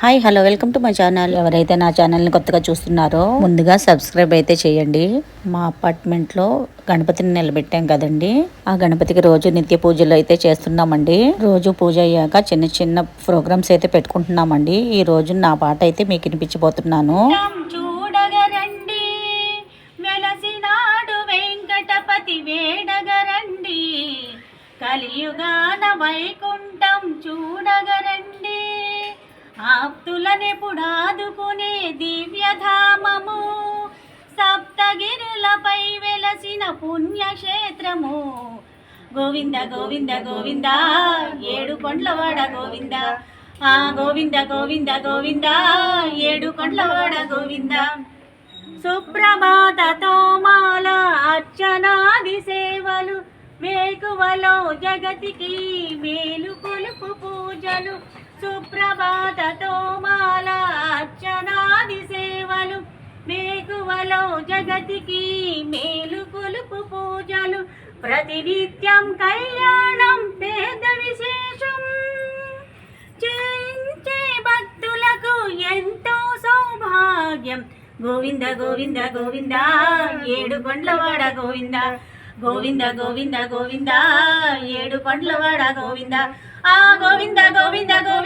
Hi hello welcome to my channel. ఎవరైతే నా ఛానల్ని కొత్తగా చూస్తున్నారో ముందుగా సబ్స్క్రైబ్ అయితే చేయండి. మా అపార్ట్మెంట్లో గణపతిని నిలబెట్టాం కదండి. ఆ గణపతికి రోజు నిత్య పూజలు అయితే చేస్తున్నామండి. రోజు పూజ అయ్యాక చిన్న చిన్న ప్రోగ్రామ్స్ అయితే పెట్టుకుంటున్నామండి. ఈ రోజు నా పాట అయితే మీకు వినిపించబోతున్నాను. చూడగరండి. వెలసినాడు వెంకటపతి వేడగరండి. కలియుగాన వైకుంఠం చూడగరండి. ఆప్తులనెపుడాదుకునే దివ్యధామము సప్తగిరులపై వెలసిన పుణ్యక్షేత్రము. గోవింద గోవింద గోవింద ఏడు కొండ్లవాడ గోవింద. ఆ గోవింద గోవింద గోవింద ఏడు కొండ్లవాడ గోవింద. సుప్రభాతతో మాల అర్చనాది సేవలు మేకువలో జగతికి మేలు కొలుపు పూజలు. సుప్ర జగతికి మేలు కొలుపు పూజలు. ప్రతినిత్యం కళ్యాణం పేద విశేషం. చేయించే భక్తులకు ఎంతో సౌభాగ్యం. గోవింద గోవింద గోవింద ఏడు కొండ్లవాడ గోవింద. గోవింద గోవింద గోవింద ఏడు కొండ్లవాడ గోవింద. ఆ గోవింద గోవింద గోవింద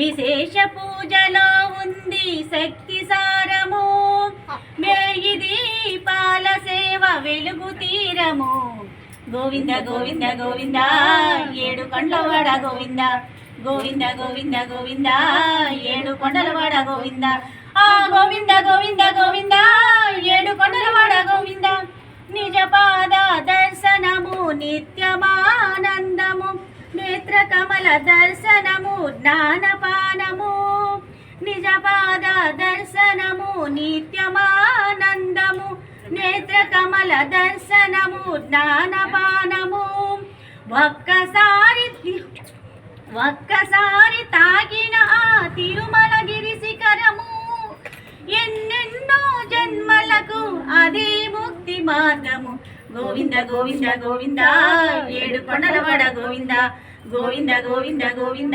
విశేష పూజలో ఉంది శక్తి సారము. మేయి దీపాల సేవ వెలుగు తీరము. గోవింద గోవింద గోవింద ఏడు కొండలవాడ గోవింద. గోవింద గోవింద గోవింద ఏడు కొండలవాడ గోవింద. ఆ గోవింద గోవింద గోవింద ఏడు కొండలవాడ గోవింద. నిజ పాద దర్శనము నిత్యమానందము. నేత్ర కమల దర్శనము జ్ఞానప నిజ పాద దర్శనము నిత్యమానందము నేత్ర కమల దర్శనము జ్ఞానపానము. ఒక్కసారి ఒక్కసారి తాగిన ఆ తిరుమలగిరి శిఖరము ఎన్నెన్నో జన్మలకు అదే ముక్తి మార్గము. గోవింద గోవింద గోవింద ఏడు కొండలవాడ గోవింద గోవింద గోవింద గోవింద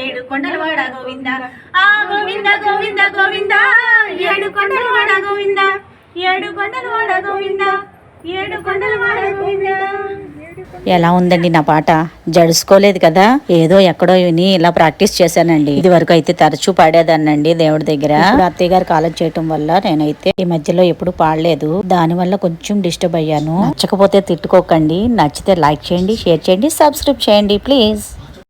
ఏడు కొండలవాడ గోవింద. ఆ గోవింద గోవింద గోవింద ఏడు కొండలవాడ గోవింద. ఏడు కొండలవాడ గోవింద ఏడు కొండలవాడ గోవింద. ఎలా ఉందండి నా పాట? జడుసుకోలేదు కదా? ఏదో ఎక్కడో విని ఇలా ప్రాక్టీస్ చేశానండి. ఇది వరకు అయితే తరచూ పాడేదాన్నండి దేవుడి దగ్గర. అత్తయ్య గారు కాలం చేయటం వల్ల నేనైతే ఈ మధ్యలో ఎప్పుడు పాడలేదు. దాని వల్ల కొంచెం డిస్టర్బ్ అయ్యాను. నచ్చకపోతే తిట్టుకోకండి. నచ్చితే లైక్ చేయండి షేర్ చేయండి సబ్స్క్రైబ్ చేయండి ప్లీజ్.